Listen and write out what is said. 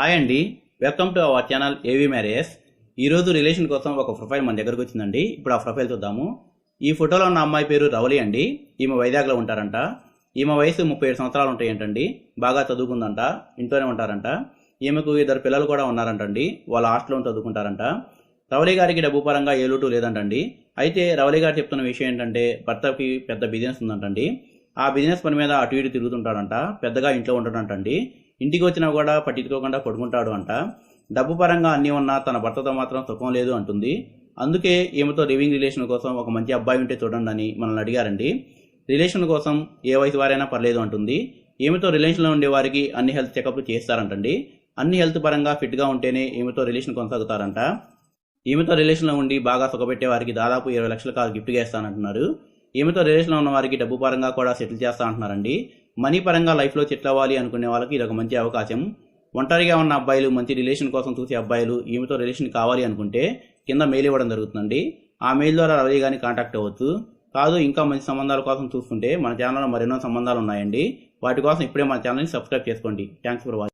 Hi అండి. Welcome to our channel AV marriage ఈరోజు relation కోసం ఒక ప్రొఫైల్ మన దగ్గరకు వచ్చిందండి. ఇప్పుడు ఆ ప్రొఫైల్ చూద్దాము. ఈ ఫోటోలో ఉన్న అమ్మాయి పేరు రవలి అండి. ఈమె వైజాగ్లో ఉంటారంట. ఈమె వయసు ముప్పై ఏడు సంవత్సరాలు ఉంటాయంటండి బాగా చదువుకుందంట. ఇంట్లోనే ఉంటారంట. ఈమెకు ఇద్దరు పిల్లలు కూడా ఉన్నారంటండి. వాళ్ళ హాస్టల్లో చదువుకుంటారంట. రవలి గారికి డబ్బు పరంగా ఏ లోటు లేదంటండి. అయితే రవలి గారు చెప్తున్న విషయం ఏంటంటే భర్తకి పెద్ద బిజినెస్ ఉందంటండి. ఆ బిజినెస్ పని మీద అటు ఇటు తిరుగుతుంటాడంట. పెద్దగా ఇంట్లో ఉంటాడంటండి ఇంటికి వచ్చినా కూడా పట్టించుకోకుండా పడుకుంటాడు అంట. డబ్బు పరంగా అన్నీ ఉన్నా తన భర్తతో మాత్రం సుఖం లేదు అంటుంది. అందుకే ఈమెతో లివింగ్ రిలేషన్ కోసం ఒక మంచి అబ్బాయి ఉంటే చూడండి అని మనల్ని అడిగారండి. రిలేషన్ కోసం ఏ వయసు వారైనా పర్లేదు అంటుంది. ఈమెతో రిలేషన్లో ఉండే వారికి అన్ని హెల్త్ చెకప్లు చేస్తారంటండి. అన్ని హెల్త్ పరంగా ఫిట్గా ఉంటేనే ఈమెతో రిలేషన్ కొనసాగుతారంట. ఈమెతో రిలేషన్లో ఉండి బాగా సుఖపెట్టే వారికి దాదాపు ఇరవై లక్షల కాదు గిఫ్ట్గా ఇస్తానంటున్నారు. ఈమెతో రిలేషన్లో ఉన్న వారికి డబ్బు పరంగా కూడా సెటిల్ చేస్తా అంటున్నారండి. మనీ పరంగా లైఫ్లో సెటిల్ అవ్వాలి అనుకునే వాళ్ళకి ఇది ఒక మంచి అవకాశం. ఒంటరిగా ఉన్న అబ్బాయిలు మంచి రిలేషన్ కోసం చూసే అబ్బాయిలు ఈమెతో రిలేషన్ కావాలి అనుకుంటే కింద మెయిల్ ఇవ్వడం జరుగుతుందండి. ఆ మెయిల్ ద్వారా రవి గారిని కాంటాక్ట్ అవ్వచ్చు. కాదు ఇంకా మంచి సంబంధాల కోసం చూసుకుంటే మన ఛానల్లో మరెన్నో సంబంధాలు ఉన్నాయండి. వాటి కోసం ఇప్పుడే మన ఛానల్ని సబ్స్క్రైబ్ చేసుకోండి. Thanks for watching